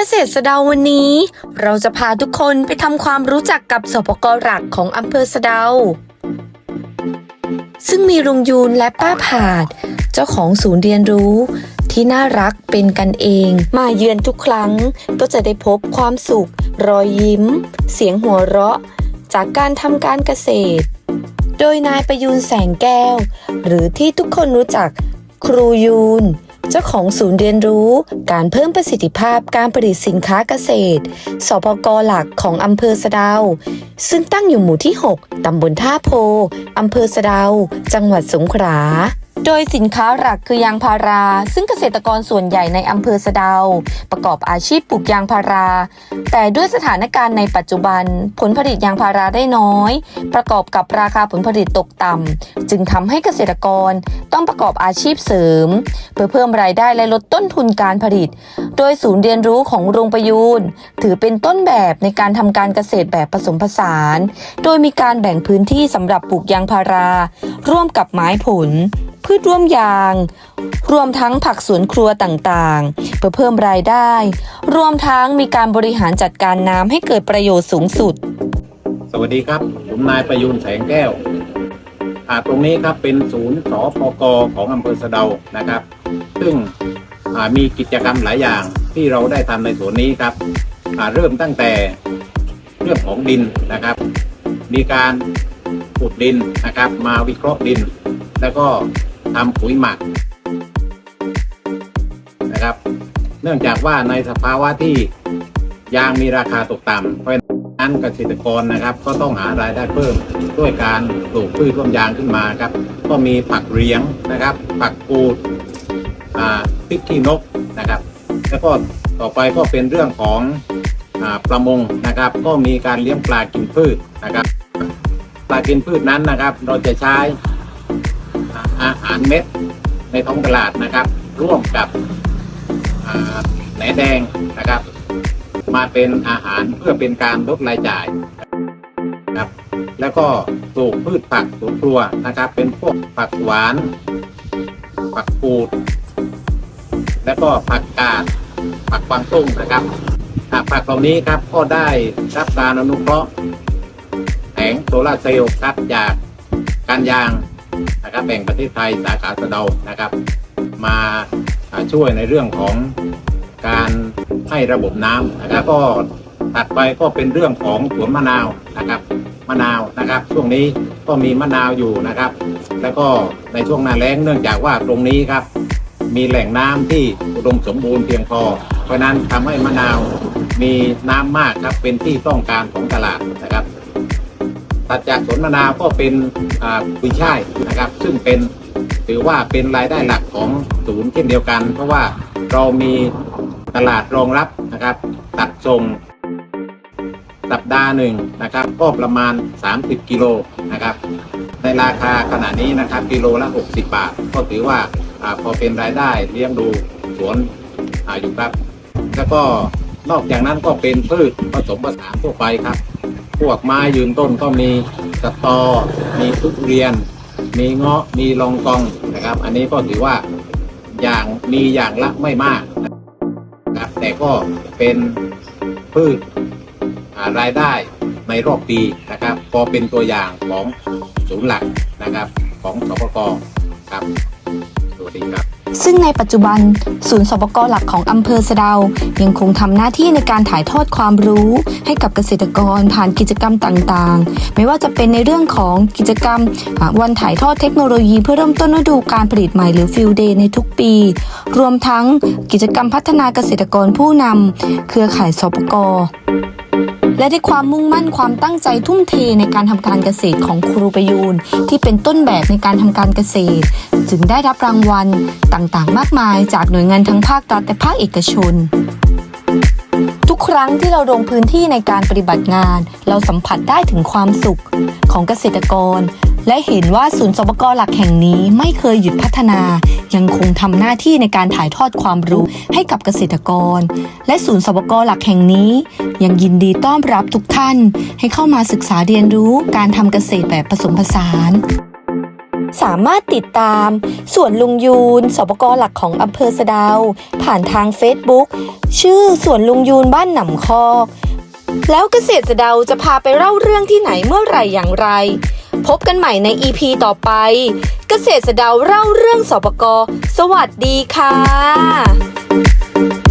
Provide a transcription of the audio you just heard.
เกษตรสะเดาวันนี้ เราจะพาทุกคนไปทำความรู้จักกับสปกหลักของอำเภอสะเดา ซึ่งมีลุงยูนและป้าผาด เจ้าของศูนย์เรียนรู้ ที่น่ารักเป็นกันเอง มาเยือนทุกครั้งก็จะได้พบความสุข รอยยิ้ม เสียงหัวเราะ จากการทำการเกษตร โดยนายประยูนแสงแก้ว หรือที่ทุกคนรู้จักครูยูน เจ้าของศูนย์เรียนรู้ การเพิ่มประสิทธิภาพการผลิตสินค้าเกษตร สพกหลักของอำเภอสะดาว ซึ่งตั้งอยู่หมู่ที่ 6 ตำบลท่าโพ อำเภอสะดาว จังหวัดสงขลา โดยสินค้าหลักคือยางพารา ซึ่งเกษตรกรส่วนใหญ่ในอำเภอสะดาประกอบอาชีพปลูกยางพารา แต่ด้วยสถานการณ์ในปัจจุบัน ผลผลิตยางพาราได้น้อย ประกอบกับราคาผลผลิตตกต่ำจึงทำให้เกษตรกรต้องประกอบอาชีพเสริม เพื่อเพิ่มรายได้และลดต้นทุนการผลิต โดยศูนย์เรียนรู้ของโรงประยูนถือเป็นต้นแบบในการทำการเกษตรแบบผสมผสาน โดยมีการแบ่งพื้นที่สำหรับปลูกยางพารา ร่วมกับไม้ผล พืชร่วมยาง รวมทั้งผักสวนครัวต่างๆ เพื่อเพิ่มรายได้ รวมทั้งมีการบริหารจัดการน้ำให้เกิดประโยชน์สูงสุด สวัสดีครับ ผมนายประยูนแสงแก้วอาตรงนี้ครับเป็นศูนย์สพกของอำเภอสะเดานะครับ ซึ่งมีกิจกรรมหลายอย่างที่เราได้ทำในส่วนนี้ครับเริ่มตั้งแต่เรื่องของดินนะครับ มีการขุดดินนะครับ มาวิเคราะห์ดิน แล้วก็ ทำปุ๋ยหมักนะครับ เนื่องจากว่าในสภาวะที่ยางมีราคาตกต่ำเพราะฉะนั้นเกษตรกรนะครับ ก็ต้องหารายได้เพิ่มด้วยการปลูกพืชร่วมยางขึ้นมาครับ ก็มีผักเลี้ยงนะครับ ผักกูดพริกขี้นกนะครับ แล้วก็ต่อไปก็เป็นเรื่องของอประมงนะครับ ก็มีการเลี้ยงปลากินพืชนะครับ ปลากินพืชนั้นนะครับ เราจะใช้ อาหารเม็ดในท้องตลาดนะครับ ร่วมกับแหนแดงนะครับ มาเป็นอาหารเพื่อเป็นการลดรายจ่ายนะครับแล้วก็ปลูกพืชผักสวนครัวนะครับ เป็นพวกผักหวาน ผักกูด แล้วก็ผักกาดผักกวางตุ้งนะครับผักเหล่านี้ครับก็ได้รับการอนุเคราะห์แผงโซลาร์เซลล์ครับจากการยาง นะครับแบ่งประเทศไทยสาขาสะเดานะครับ มาช่วยในเรื่องของการให้ระบบน้ำนะครับก็ถัดไปก็เป็นเรื่องของสวนมะนาวนะครับมะนาวนะครับ ช่วงนี้ก็มีมะนาวอยู่นะครับ แล้วก็ในช่วงหน้าแล้งเนื่องจากว่าตรงนี้ครับ มีแหล่งน้ำที่อุดมสมบูรณ์เพียงพอ เพราะฉะนั้นทำให้มะนาวมีน้ำมากครับเป็นที่ต้องการของตลาดนะครับ ถัดจากสวนมะนาวก็เป็นกุยช่ายนะครับ ซึ่งเป็นถือว่าเป็นรายได้หลักของศูนย์เช่นเดียวกัน เพราะว่าเรามีตลาดรองรับนะครับ ตัดส่งสัปดาห์หนึ่งนะครับ ก็ประมาณ 30 กิโลนะครับ ในราคาขณะนี้นะครับกิโลละ 60 บาท ก็ถือว่าอพอเป็นรายได้เลี้ยงดูสวนออยู่ครับ แล้วก็นอกจากนั้นก็เป็นพืชผสมผสานทั่วไปครับ พวกไม้ยืนต้นก็มีสตอ มีทุเรียน มีเงาะ มีลองกองนะครับ อันนี้ก็ถือว่าอย่างมีอย่างละไม่มากนะครับแต่ก็เป็นพืชรายได้ในรอบปีนะครับพอเป็นตัวอย่างของศูนย์หลักนะครับ ของสปกครับสวัสดีครับ ซึ่งในปัจจุบัน ศูนย์สปกหลักของอำเภอสะดายังคงทำหน้าที่ในการถ่ายทอดความรู้ ให้กับเกษตรกรผ่านกิจกรรมต่างๆ ไม่ว่าจะเป็นในเรื่องของกิจกรรมวันถ่ายทอดเทคโนโลยีเพื่อเริ่มต้นฤดูการผลิตใหม่หรือฟิลเดย์ในทุกปี รวมทั้งกิจกรรมพัฒนาเกษตรกรผู้นำเครือข่ายสปก และด้วยความมุ่งมั่นความตั้งใจทุ่มเทในการทำการเกษตรของครูประยูนที่เป็นต้นแบบในการทำการเกษตร จึงได้รับรางวัลต่างๆ มากมายจากหน่วยงานทั้งภาครัฐและภาคเอกชน ทุกครั้งที่เราลงพื้นที่ในการปฏิบัติงาน เราสัมผัสได้ถึงความสุขของเกษตรกร และเห็นว่าศูนย์สบกรหลักแห่งนี้ไม่เคยหยุดพัฒนา ยังคงทำหน้าที่ในการถ่ายทอดความรู้ให้กับเกษตรกร และศูนย์สบกรหลักแห่งนี้ ยังยินดีต้อนรับทุกท่าน ให้เข้ามาศึกษาเรียนรู้การทำเกษตรแบบผสมผสาน สามารถติดตาม ส่วนลุงยูนสบกรหลักของอำเภอสะดาว ผ่านทางเฟซบุ๊กชื่อส่วนลุงยูนบ้านหนำคอกแล้วเกษตรสะดาวจะพาไปเล่าเรื่องที่ไหนเมื่อไหร่อย่างไร พบกันใหม่ใน EP ต่อไป เกษตรสดาวเล่าเรื่องสปกสวัสดีค่ะ